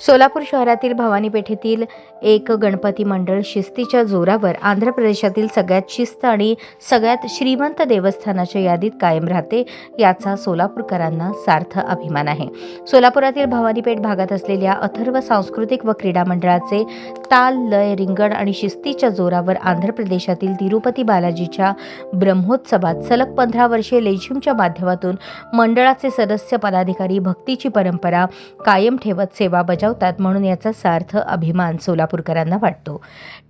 सोलापूर शहरातील भवानी पेठेतील एक गणपती मंडळ शिस्तीच्या जोरावर आंध्र प्रदेशातील सगळ्यात शिस्त आणि सगळ्यात श्रीमंत देवस्थानाच्या यादीत कायम राहते याचा सोलापूरकरांना सार्थ अभिमान आहे. सोलापुरातील भवानीपेठ भागात असलेल्या अथर्व सांस्कृतिक व क्रीडा मंडळाचे ताल लय रिंगण आणि शिस्तीच्या जोरावर आंध्र प्रदेशातील तिरुपती बालाजीच्या ब्रह्मोत्सवात सलग पंधरा वर्षे लेझिमच्या माध्यमातून मंडळाचे सदस्य पदाधिकारी भक्तीची परंपरा कायम ठेवत सेवा बजाव बजावतात म्हणून याचा सार्थ अभिमान सोलापूरकरांना वाटतो.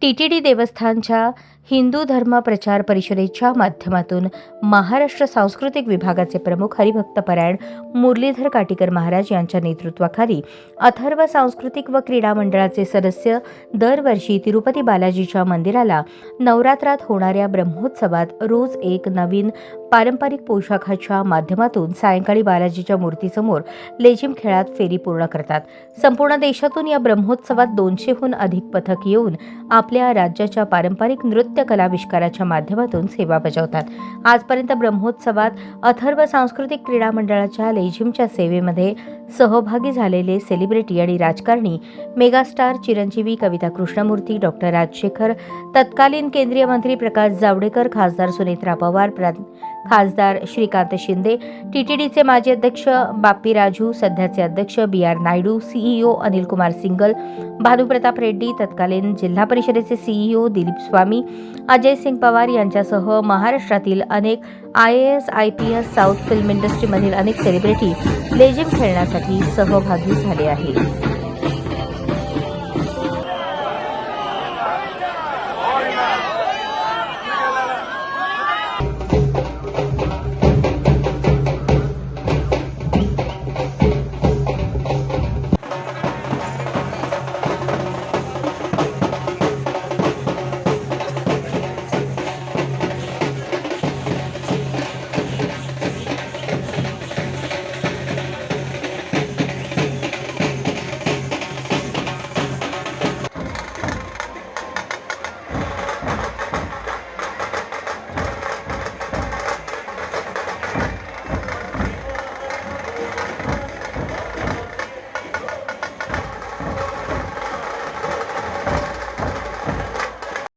टी टी डी देवस्थानच्या हिंदू धर्म प्रचार परिषदेच्या माध्यमातून महाराष्ट्र सांस्कृतिक विभागाचे प्रमुख हरिभक्तपरायण मुरलीधर काटीकर महाराज यांच्या नेतृत्वाखाली अथर्व सांस्कृतिक व क्रीडा मंडळाचे सदस्य दरवर्षी तिरुपती बालाजीच्या मंदिराला नवरात्रात होणाऱ्या ब्रह्मोत्सवात रोज एक नवीन पारंपरिक पोशाखाच्या माध्यमातून सायंकाळी बालाजीच्या मूर्तीसमोर लेझिम खेळात फेरी पूर्ण करतात. संपूर्ण देशातून या ब्रह्मोत्सवात दोनशेहून अधिक पथक येऊन आपल्या राज्याच्या पारंपरिक नृत्य कलाविष्काराच्या माध्यमातून सेवा बजावतात. आजपर्यंत ब्रह्मोत्सवात अथर्व सांस्कृतिक क्रीडा मंडळाच्या लेझिमच्या सेवेमध्ये सहभागी झालेले सेलिब्रिटी आणि राजकारणी मेगास्टार चिरंजीवी कविता कृष्णमूर्ती डॉक्टर राजशेखर तत्कालीन केंद्रीय मंत्री प्रकाश जावडेकर खासदार सुनेत्रा पवार प्रा खासदार श्रीकांत शिंदे टीटीडीचे माजी अध्यक्ष बाप्पी राजू सध्याचे अध्यक्ष B R Naidu CEO Anil Kumar Singhal Bhanupratap Reddy तत्कालीन जिल्हा परिषदेचे सीईओ दिलीप स्वामी अजय सिंग पवार यांच्यासह महाराष्ट्रातील अनेक I A S I P S south film इंडस्ट्रीमधील अनेक सेलिब्रिटी लेजिम खेळण्यासाठी सहभागी झाले आहेत.